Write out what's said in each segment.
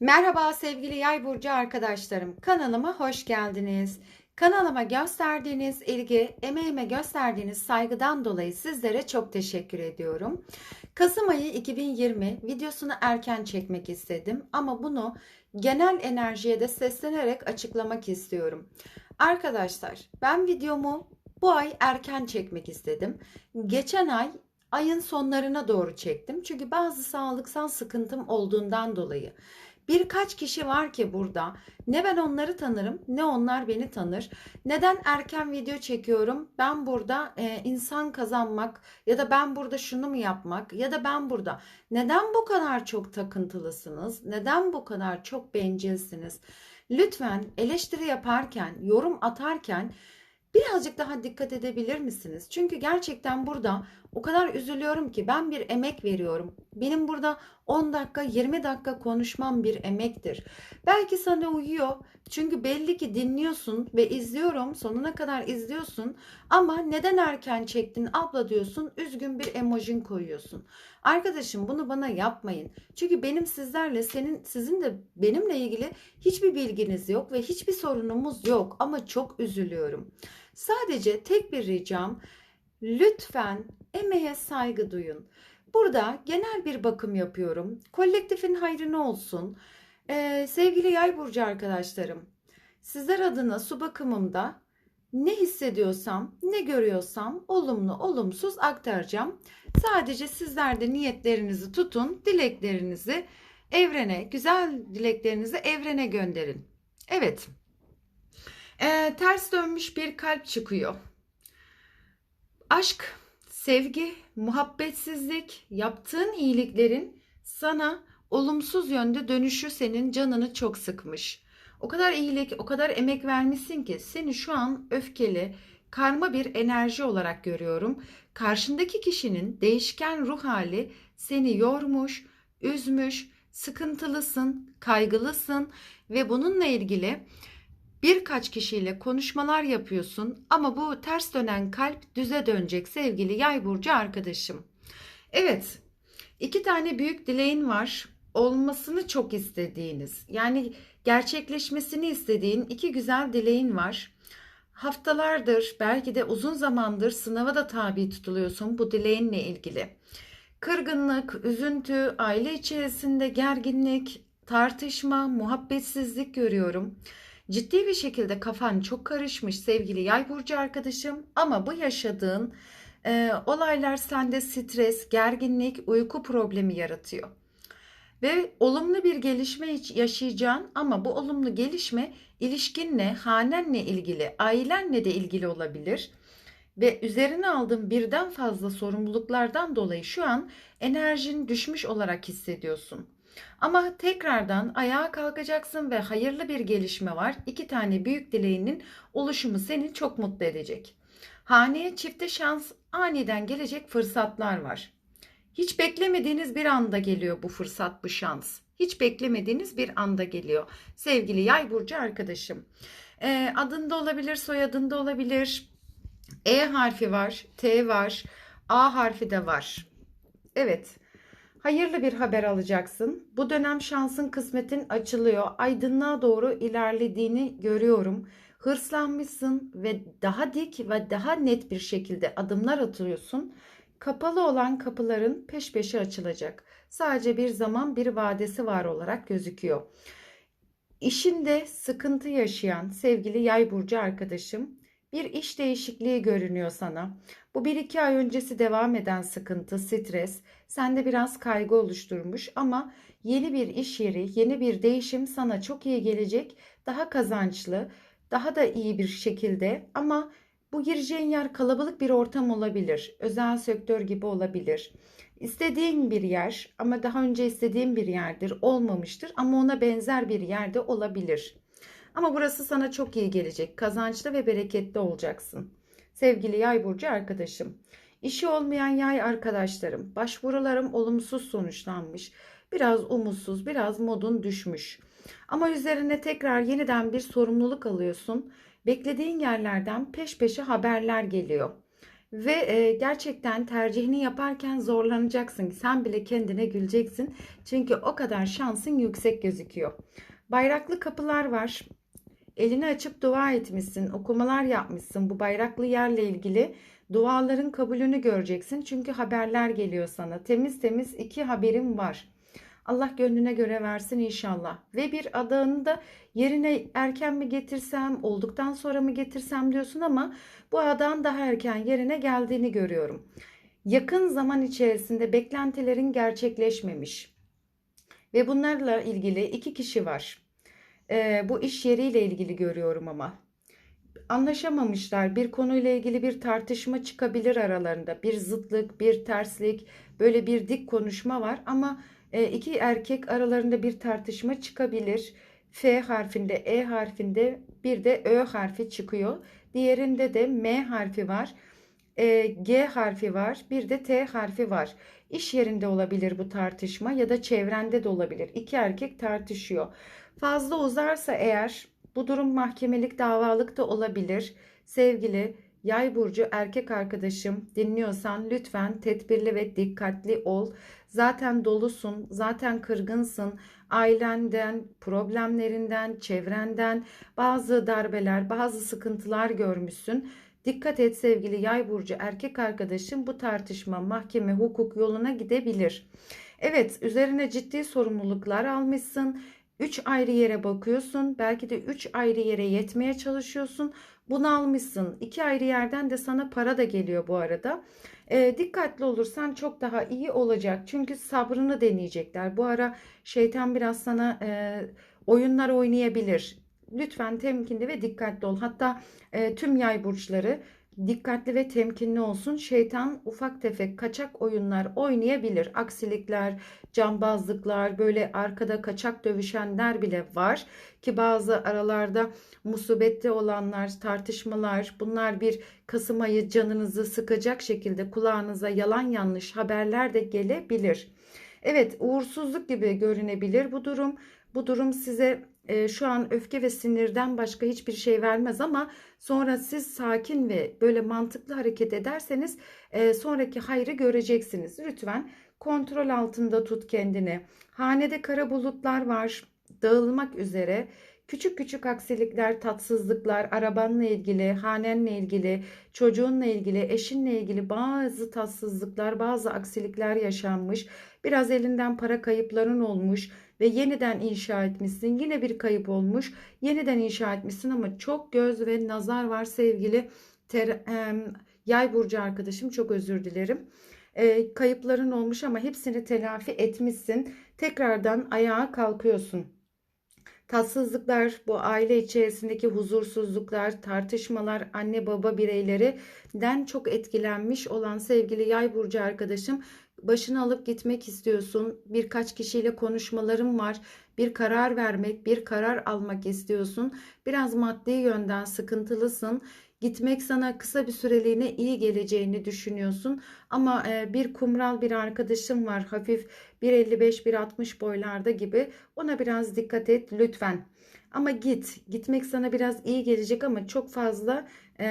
Merhaba sevgili Yay burcu arkadaşlarım. Kanalıma hoş geldiniz. Kanalıma gösterdiğiniz ilgi, emeğime gösterdiğiniz saygıdan dolayı sizlere çok teşekkür ediyorum. Kasım ayı 2020 videosunu erken çekmek istedim ama bunu genel enerjiye de seslenerek açıklamak istiyorum. Arkadaşlar, ben videomu bu ay erken çekmek istedim. Geçen ay ayın sonlarına doğru çektim. Çünkü bazı sağlıksal sıkıntım olduğundan dolayı. Birkaç kişi var ki burada ne ben onları tanırım ne onlar beni tanır. Neden erken video çekiyorum? Ben burada e, insan kazanmak ya da ben burada şunu mu yapmak ya da ben burada neden bu kadar çok takıntılısınız? Neden bu kadar çok bencilsiniz? Lütfen eleştiri yaparken, yorum atarken birazcık daha dikkat edebilir misiniz? Çünkü gerçekten burada o kadar üzülüyorum ki ben bir emek veriyorum. Benim burada 10 dakika 20 dakika konuşmam bir emektir. Belki sana uyuyor. Çünkü belli ki dinliyorsun ve izliyorum. Sonuna kadar izliyorsun. Ama neden erken çektin abla diyorsun. Üzgün bir emojin koyuyorsun. Arkadaşım bunu bana yapmayın. Çünkü benim sizlerle senin sizin de benimle ilgili hiçbir bilginiz yok ve hiçbir sorunumuz yok ama çok üzülüyorum. Sadece tek bir ricam lütfen emeğe saygı duyun. Burada genel bir bakım yapıyorum. Kolektifin hayrına olsun. Ee, sevgili yay burcu arkadaşlarım, sizler adına su bakımımda ne hissediyorsam, ne görüyorsam olumlu, olumsuz aktaracağım. Sadece sizler de niyetlerinizi tutun, dileklerinizi evrene, güzel dileklerinizi evrene gönderin. Evet. Ee, ters dönmüş bir kalp çıkıyor. Aşk, sevgi, muhabbetsizlik, yaptığın iyiliklerin sana olumsuz yönde dönüşü senin canını çok sıkmış. O kadar iyilik, o kadar emek vermişsin ki seni şu an öfkeli, karma bir enerji olarak görüyorum. Karşındaki kişinin değişken ruh hali seni yormuş, üzmüş, sıkıntılısın, kaygılısın ve bununla ilgili birkaç kişiyle konuşmalar yapıyorsun ama bu ters dönen kalp düze dönecek sevgili yay burcu arkadaşım. Evet, iki tane büyük dileğin var. Olmasını çok istediğiniz, yani gerçekleşmesini istediğin iki güzel dileğin var. Haftalardır, belki de uzun zamandır sınava da tabi tutuluyorsun bu dileğinle ilgili. Kırgınlık, üzüntü, aile içerisinde gerginlik, tartışma, muhabbetsizlik görüyorum. Ciddi bir şekilde kafan çok karışmış sevgili yay burcu arkadaşım ama bu yaşadığın e, olaylar sende stres, gerginlik, uyku problemi yaratıyor. Ve olumlu bir gelişme yaşayacaksın ama bu olumlu gelişme ilişkinle, hanenle ilgili, ailenle de ilgili olabilir. Ve üzerine aldığın birden fazla sorumluluklardan dolayı şu an enerjin düşmüş olarak hissediyorsun. Ama tekrardan ayağa kalkacaksın ve hayırlı bir gelişme var. İki tane büyük dileğinin oluşumu seni çok mutlu edecek. Haneye çifte şans aniden gelecek fırsatlar var. Hiç beklemediğiniz bir anda geliyor bu fırsat, bu şans. Hiç beklemediğiniz bir anda geliyor. Sevgili yay burcu arkadaşım. E, adında olabilir, soyadında olabilir. E harfi var, T var, A harfi de var. Evet. Hayırlı bir haber alacaksın. Bu dönem şansın kısmetin açılıyor. Aydınlığa doğru ilerlediğini görüyorum. Hırslanmışsın ve daha dik ve daha net bir şekilde adımlar atıyorsun. Kapalı olan kapıların peş peşe açılacak. Sadece bir zaman bir vadesi var olarak gözüküyor. İşinde sıkıntı yaşayan sevgili yay burcu arkadaşım bir iş değişikliği görünüyor sana. Bu bir iki ay öncesi devam eden sıkıntı, stres sende biraz kaygı oluşturmuş ama yeni bir iş yeri, yeni bir değişim sana çok iyi gelecek. Daha kazançlı, daha da iyi bir şekilde ama bu gireceğin yer kalabalık bir ortam olabilir. Özel sektör gibi olabilir. İstediğin bir yer ama daha önce istediğin bir yerdir, olmamıştır ama ona benzer bir yerde olabilir. Ama burası sana çok iyi gelecek. Kazançlı ve bereketli olacaksın. Sevgili yay burcu arkadaşım. İşi olmayan yay arkadaşlarım. Başvurularım olumsuz sonuçlanmış. Biraz umutsuz, biraz modun düşmüş. Ama üzerine tekrar yeniden bir sorumluluk alıyorsun. Beklediğin yerlerden peş peşe haberler geliyor. Ve e, gerçekten tercihini yaparken zorlanacaksın. Sen bile kendine güleceksin. Çünkü o kadar şansın yüksek gözüküyor. Bayraklı kapılar var. Elini açıp dua etmişsin, okumalar yapmışsın. Bu bayraklı yerle ilgili duaların kabulünü göreceksin. Çünkü haberler geliyor sana. Temiz temiz iki haberim var. Allah gönlüne göre versin inşallah. Ve bir adağını da yerine erken mi getirsem, olduktan sonra mı getirsem diyorsun ama bu adağın daha erken yerine geldiğini görüyorum. Yakın zaman içerisinde beklentilerin gerçekleşmemiş. Ve bunlarla ilgili iki kişi var. Ee, bu iş yeriyle ilgili görüyorum ama anlaşamamışlar. Bir konuyla ilgili bir tartışma çıkabilir aralarında. Bir zıtlık, bir terslik, böyle bir dik konuşma var ama e, iki erkek aralarında bir tartışma çıkabilir. F harfinde, E harfinde bir de Ö harfi çıkıyor. Diğerinde de M harfi var. E, G harfi var. Bir de T harfi var. İş yerinde olabilir bu tartışma ya da çevrende de olabilir. İki erkek tartışıyor. Fazla uzarsa eğer bu durum mahkemelik davalık da olabilir. Sevgili Yay burcu erkek arkadaşım dinliyorsan lütfen tedbirli ve dikkatli ol. Zaten dolusun, zaten kırgınsın. Ailenden, problemlerinden, çevrenden bazı darbeler, bazı sıkıntılar görmüşsün. Dikkat et sevgili Yay burcu erkek arkadaşım bu tartışma mahkeme hukuk yoluna gidebilir. Evet, üzerine ciddi sorumluluklar almışsın. 3 ayrı yere bakıyorsun. Belki de 3 ayrı yere yetmeye çalışıyorsun. Bunu almışsın. 2 ayrı yerden de sana para da geliyor bu arada. E, dikkatli olursan çok daha iyi olacak. Çünkü sabrını deneyecekler. Bu ara şeytan biraz sana e, oyunlar oynayabilir. Lütfen temkinli ve dikkatli ol. Hatta e, tüm yay burçları dikkatli ve temkinli olsun. Şeytan ufak tefek kaçak oyunlar oynayabilir. Aksilikler, cambazlıklar, böyle arkada kaçak dövüşenler bile var. Ki bazı aralarda musibette olanlar, tartışmalar bunlar bir Kasım ayı canınızı sıkacak şekilde kulağınıza yalan yanlış haberler de gelebilir. Evet uğursuzluk gibi görünebilir bu durum. Bu durum size e, şu an öfke ve sinirden başka hiçbir şey vermez ama sonra siz sakin ve böyle mantıklı hareket ederseniz e, sonraki hayrı göreceksiniz. Lütfen kontrol altında tut kendini. Hanede kara bulutlar var dağılmak üzere. Küçük küçük aksilikler, tatsızlıklar, arabanla ilgili, hanenle ilgili, çocuğunla ilgili, eşinle ilgili bazı tatsızlıklar, bazı aksilikler yaşanmış. Biraz elinden para kayıpların olmuş ve yeniden inşa etmişsin. Yine bir kayıp olmuş. Yeniden inşa etmişsin ama çok göz ve nazar var sevgili ter, e, yay burcu arkadaşım. Çok özür dilerim. E, kayıpların olmuş ama hepsini telafi etmişsin. Tekrardan ayağa kalkıyorsun. Tatsızlıklar, bu aile içerisindeki huzursuzluklar, tartışmalar, anne baba bireylerinden çok etkilenmiş olan sevgili yay burcu arkadaşım başını alıp gitmek istiyorsun. Birkaç kişiyle konuşmalarım var. Bir karar vermek, bir karar almak istiyorsun. Biraz maddi yönden sıkıntılısın. Gitmek sana kısa bir süreliğine iyi geleceğini düşünüyorsun. Ama e, bir kumral bir arkadaşım var. Hafif 1.55-1.60 boylarda gibi. Ona biraz dikkat et lütfen. Ama git. Gitmek sana biraz iyi gelecek ama çok fazla e,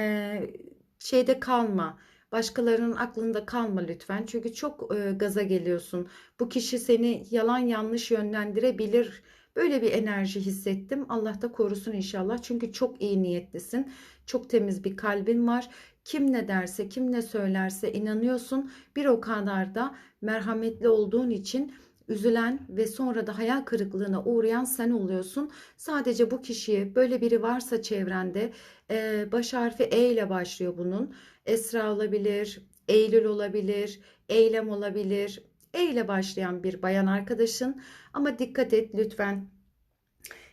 şeyde kalma Başkalarının aklında kalma lütfen. Çünkü çok e, gaza geliyorsun. Bu kişi seni yalan yanlış yönlendirebilir. Böyle bir enerji hissettim. Allah da korusun inşallah. Çünkü çok iyi niyetlisin. Çok temiz bir kalbin var. Kim ne derse, kim ne söylerse inanıyorsun. Bir o kadar da merhametli olduğun için üzülen ve sonra da hayal kırıklığına uğrayan sen oluyorsun. Sadece bu kişiyi böyle biri varsa çevrende e, baş harfi E ile başlıyor bunun. Esra olabilir, Eylül olabilir, Eylem olabilir. E ile başlayan bir bayan arkadaşın ama dikkat et lütfen.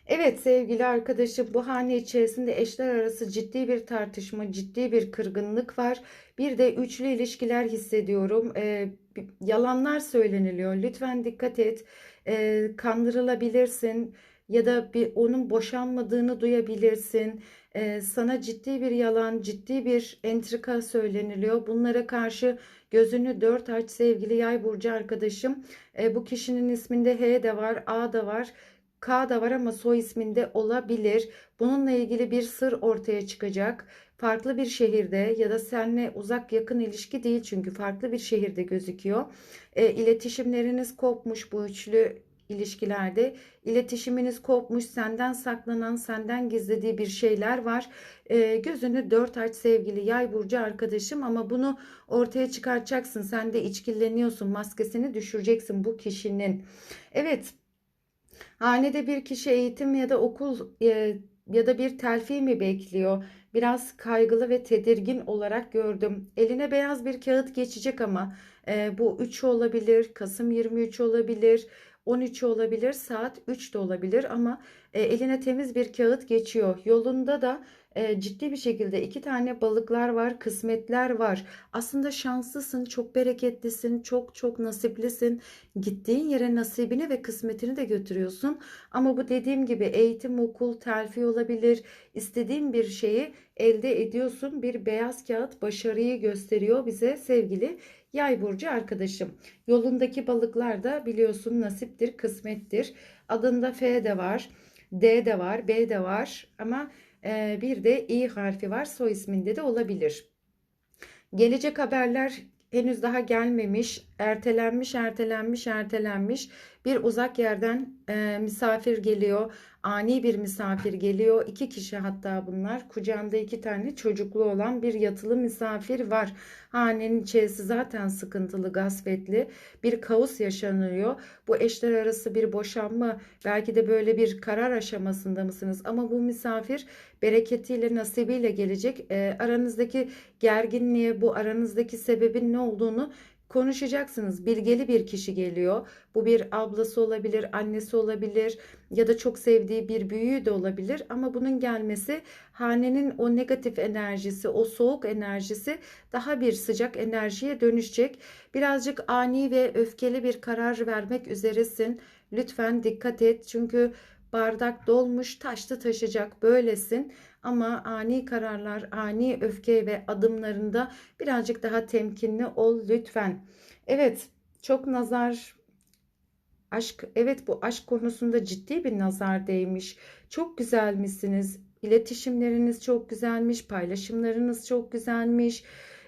Evet sevgili arkadaşım bu hane içerisinde eşler arası ciddi bir tartışma, ciddi bir kırgınlık var. Bir de üçlü ilişkiler hissediyorum. Ee, yalanlar söyleniliyor. Lütfen dikkat et. Ee, kandırılabilirsin ya da bir onun boşanmadığını duyabilirsin. Ee, sana ciddi bir yalan, ciddi bir entrika söyleniliyor. Bunlara karşı gözünü dört aç sevgili yay burcu arkadaşım. Ee, bu kişinin isminde H de var, A da var. K da var ama soy isminde olabilir. Bununla ilgili bir sır ortaya çıkacak. farklı bir şehirde ya da seninle uzak yakın ilişki değil çünkü farklı bir şehirde gözüküyor. E, iletişimleriniz kopmuş bu üçlü ilişkilerde iletişiminiz kopmuş senden saklanan senden gizlediği bir şeyler var. E, gözünü dört aç sevgili yay burcu arkadaşım ama bunu ortaya çıkartacaksın. Sen de içkilleniyorsun maskesini düşüreceksin bu kişinin. Evet hanede bir kişi eğitim ya da okul e, ya da bir telfi mi bekliyor? Biraz kaygılı ve tedirgin olarak gördüm. Eline beyaz bir kağıt geçecek ama e, bu 3 olabilir Kasım 23 olabilir 13 olabilir, saat 3 de olabilir ama e, eline temiz bir kağıt geçiyor. Yolunda da e, ciddi bir şekilde iki tane balıklar var, kısmetler var. Aslında şanslısın, çok bereketlisin, çok çok nasiplisin. Gittiğin yere nasibini ve kısmetini de götürüyorsun. Ama bu dediğim gibi eğitim, okul, terfi olabilir. İstediğin bir şeyi elde ediyorsun. Bir beyaz kağıt başarıyı gösteriyor bize sevgili Yay burcu arkadaşım. Yolundaki balıklar da biliyorsun nasiptir, kısmettir. Adında F de var, D de var, B de var ama e, bir de İ harfi var. Soy isminde de olabilir. Gelecek haberler henüz daha gelmemiş, ertelenmiş, ertelenmiş, ertelenmiş. Bir uzak yerden e, misafir geliyor ani bir misafir geliyor. İki kişi hatta bunlar. Kucağında iki tane çocuklu olan bir yatılı misafir var. Hanenin içerisi zaten sıkıntılı, gasvetli. Bir kaos yaşanıyor. Bu eşler arası bir boşanma, belki de böyle bir karar aşamasında mısınız? Ama bu misafir bereketiyle, nasibiyle gelecek. E, aranızdaki gerginliğe, bu aranızdaki sebebin ne olduğunu konuşacaksınız. Bilgeli bir kişi geliyor. Bu bir ablası olabilir, annesi olabilir ya da çok sevdiği bir büyüğü de olabilir. Ama bunun gelmesi hanenin o negatif enerjisi, o soğuk enerjisi daha bir sıcak enerjiye dönüşecek. Birazcık ani ve öfkeli bir karar vermek üzeresin. Lütfen dikkat et çünkü bardak dolmuş taştı taşacak böylesin ama ani kararlar, ani öfke ve adımlarında birazcık daha temkinli ol lütfen. Evet, çok nazar aşk evet bu aşk konusunda ciddi bir nazar değmiş. Çok güzel misiniz? İletişimleriniz çok güzelmiş, paylaşımlarınız çok güzelmiş.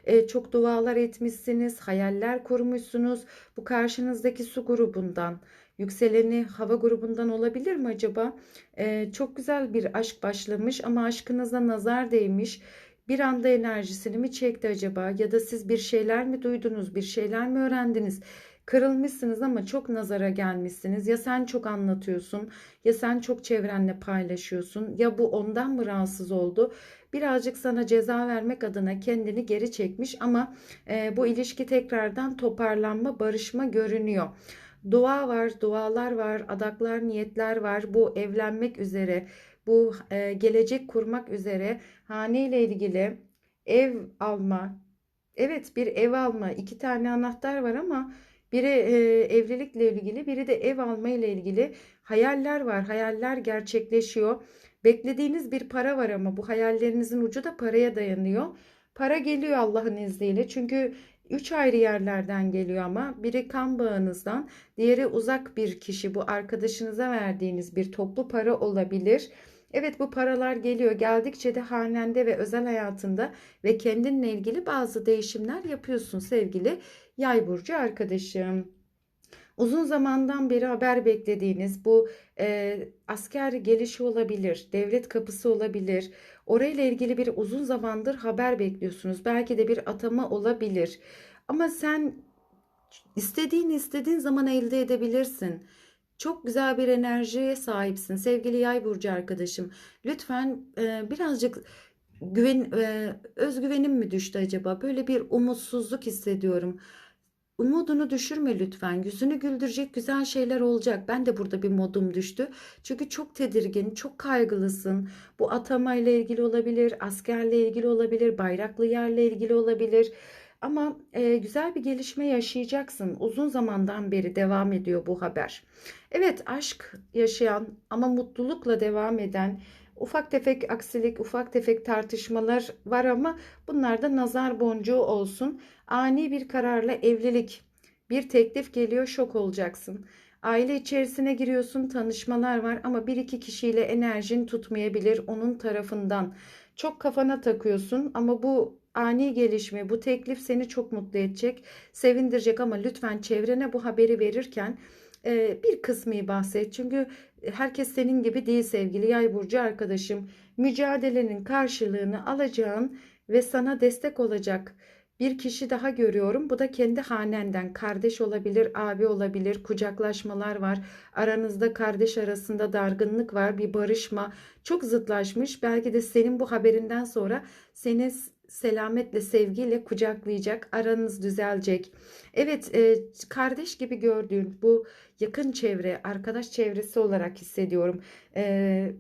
Ee, çok dualar etmişsiniz, hayaller kurmuşsunuz. Bu karşınızdaki su grubundan Yükseleni hava grubundan olabilir mi acaba? Ee, çok güzel bir aşk başlamış ama aşkınıza nazar değmiş. Bir anda enerjisini mi çekti acaba? Ya da siz bir şeyler mi duydunuz? Bir şeyler mi öğrendiniz? Kırılmışsınız ama çok nazara gelmişsiniz. Ya sen çok anlatıyorsun ya sen çok çevrenle paylaşıyorsun. Ya bu ondan mı rahatsız oldu? Birazcık sana ceza vermek adına kendini geri çekmiş ama e, bu ilişki tekrardan toparlanma, barışma görünüyor. Dua var, dualar var, adaklar, niyetler var. Bu evlenmek üzere, bu e, gelecek kurmak üzere hane ile ilgili ev alma. Evet bir ev alma. iki tane anahtar var ama biri e, evlilikle ilgili, biri de ev alma ile ilgili hayaller var. Hayaller gerçekleşiyor. Beklediğiniz bir para var ama bu hayallerinizin ucu da paraya dayanıyor. Para geliyor Allah'ın izniyle. Çünkü Üç ayrı yerlerden geliyor ama biri kan bağınızdan, diğeri uzak bir kişi. Bu arkadaşınıza verdiğiniz bir toplu para olabilir. Evet bu paralar geliyor. Geldikçe de hanende ve özel hayatında ve kendinle ilgili bazı değişimler yapıyorsun sevgili Yay burcu arkadaşım. Uzun zamandan beri haber beklediğiniz bu e, asker gelişi olabilir, devlet kapısı olabilir. Orayla ilgili bir uzun zamandır haber bekliyorsunuz. Belki de bir atama olabilir. Ama sen istediğin istediğin zaman elde edebilirsin. Çok güzel bir enerjiye sahipsin sevgili yay burcu arkadaşım. Lütfen e, birazcık güven e, özgüvenim mi düştü acaba? Böyle bir umutsuzluk hissediyorum. Umudunu düşürme lütfen. Yüzünü güldürecek güzel şeyler olacak. Ben de burada bir modum düştü. Çünkü çok tedirgin, çok kaygılısın. Bu atama ile ilgili olabilir, askerle ilgili olabilir, bayraklı yerle ilgili olabilir. Ama e, güzel bir gelişme yaşayacaksın. Uzun zamandan beri devam ediyor bu haber. Evet aşk yaşayan ama mutlulukla devam eden ufak tefek aksilik, ufak tefek tartışmalar var ama bunlar da nazar boncuğu olsun. Ani bir kararla evlilik, bir teklif geliyor şok olacaksın. Aile içerisine giriyorsun, tanışmalar var ama bir iki kişiyle enerjin tutmayabilir onun tarafından. çok kafana takıyorsun ama bu ani gelişme, bu teklif seni çok mutlu edecek, sevindirecek ama lütfen çevrene bu haberi verirken bir kısmı bahset. Çünkü herkes senin gibi değil sevgili yay burcu arkadaşım. Mücadelenin karşılığını alacağın ve sana destek olacak bir kişi daha görüyorum. Bu da kendi hanenden kardeş olabilir, abi olabilir, kucaklaşmalar var. Aranızda kardeş arasında dargınlık var, bir barışma. Çok zıtlaşmış. Belki de senin bu haberinden sonra seni selametle, sevgiyle kucaklayacak, aranız düzelecek. Evet, e, kardeş gibi gördüğün bu yakın çevre, arkadaş çevresi olarak hissediyorum. E,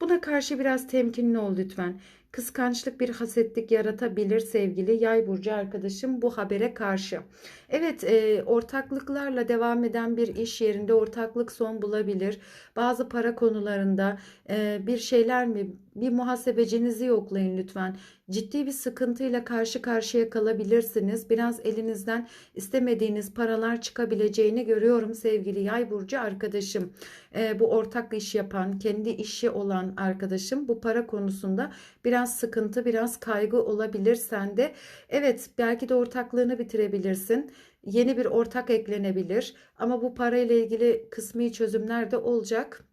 buna karşı biraz temkinli ol lütfen. Kıskançlık bir hasetlik yaratabilir sevgili yay burcu arkadaşım bu habere karşı. Evet e, ortaklıklarla devam eden bir iş yerinde ortaklık son bulabilir. Bazı para konularında e, bir şeyler mi bir muhasebecinizi yoklayın lütfen. Ciddi bir sıkıntıyla karşı karşıya kalabilirsiniz. Biraz elinizden istemediğiniz paralar çıkabileceğini görüyorum sevgili yay burcu arkadaşım. E, bu ortak iş yapan, kendi işi olan arkadaşım bu para konusunda biraz sıkıntı, biraz kaygı olabilir sende. Evet belki de ortaklığını bitirebilirsin yeni bir ortak eklenebilir. Ama bu parayla ilgili kısmi çözümler de olacak.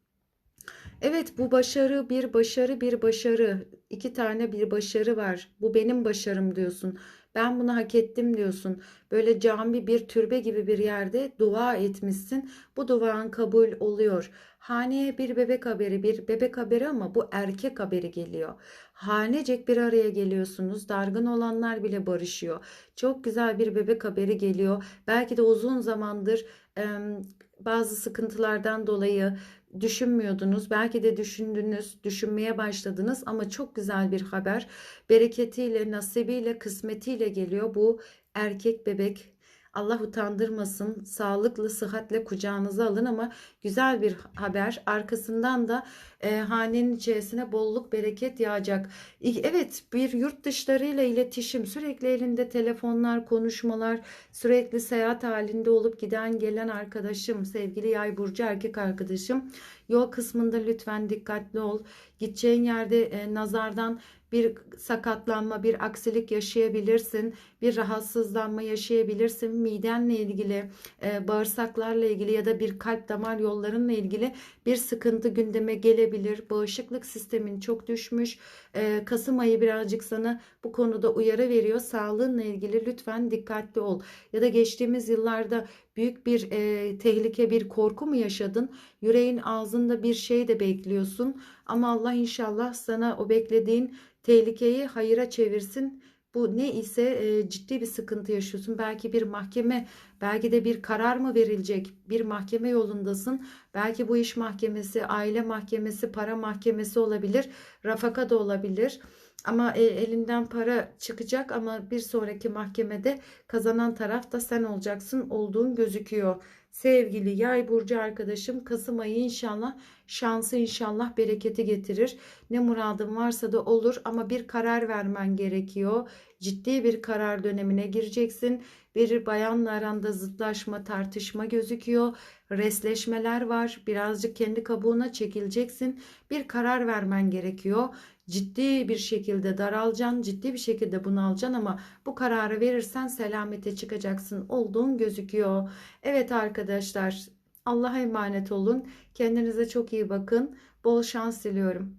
Evet bu başarı bir başarı bir başarı. İki tane bir başarı var. Bu benim başarım diyorsun. Ben bunu hak ettim diyorsun. Böyle cami bir türbe gibi bir yerde dua etmişsin. Bu duan kabul oluyor. Haneye bir bebek haberi, bir bebek haberi ama bu erkek haberi geliyor. Hanecek bir araya geliyorsunuz. Dargın olanlar bile barışıyor. Çok güzel bir bebek haberi geliyor. Belki de uzun zamandır bazı sıkıntılardan dolayı düşünmüyordunuz. Belki de düşündünüz, düşünmeye başladınız ama çok güzel bir haber. Bereketiyle, nasibiyle, kısmetiyle geliyor bu erkek bebek Allah utandırmasın. Sağlıklı, sıhhatle kucağınıza alın ama güzel bir haber. Arkasından da e, hanenin içerisine bolluk, bereket yağacak. Evet, bir yurt dışlarıyla iletişim, sürekli elinde telefonlar, konuşmalar, sürekli seyahat halinde olup giden gelen arkadaşım, sevgili yay burcu erkek arkadaşım. Yol kısmında lütfen dikkatli ol. Gideceğin yerde e, nazardan bir sakatlanma, bir aksilik yaşayabilirsin, bir rahatsızlanma yaşayabilirsin. Midenle ilgili, e, bağırsaklarla ilgili ya da bir kalp damar yollarınla ilgili bir sıkıntı gündeme gelebilir. Bağışıklık sistemin çok düşmüş. E, Kasım ayı birazcık sana bu konuda uyarı veriyor. Sağlığınla ilgili lütfen dikkatli ol. Ya da geçtiğimiz yıllarda büyük bir e, tehlike, bir korku mu yaşadın? Yüreğin ağzında bir şey de bekliyorsun. Ama Allah inşallah sana o beklediğin tehlikeyi hayıra çevirsin. Bu ne ise e, ciddi bir sıkıntı yaşıyorsun. Belki bir mahkeme, belki de bir karar mı verilecek? Bir mahkeme yolundasın. Belki bu iş mahkemesi, aile mahkemesi, para mahkemesi olabilir. Rafaka da olabilir. Ama e, elinden para çıkacak ama bir sonraki mahkemede kazanan taraf da sen olacaksın olduğun gözüküyor. Sevgili yay burcu arkadaşım Kasım ayı inşallah şansı inşallah bereketi getirir. Ne muradın varsa da olur ama bir karar vermen gerekiyor. Ciddi bir karar dönemine gireceksin. Bir bayanla aranda zıtlaşma, tartışma gözüküyor. Resleşmeler var. Birazcık kendi kabuğuna çekileceksin. Bir karar vermen gerekiyor ciddi bir şekilde daralacaksın, ciddi bir şekilde bunalacaksın ama bu kararı verirsen selamete çıkacaksın olduğun gözüküyor. Evet arkadaşlar Allah'a emanet olun. Kendinize çok iyi bakın. Bol şans diliyorum.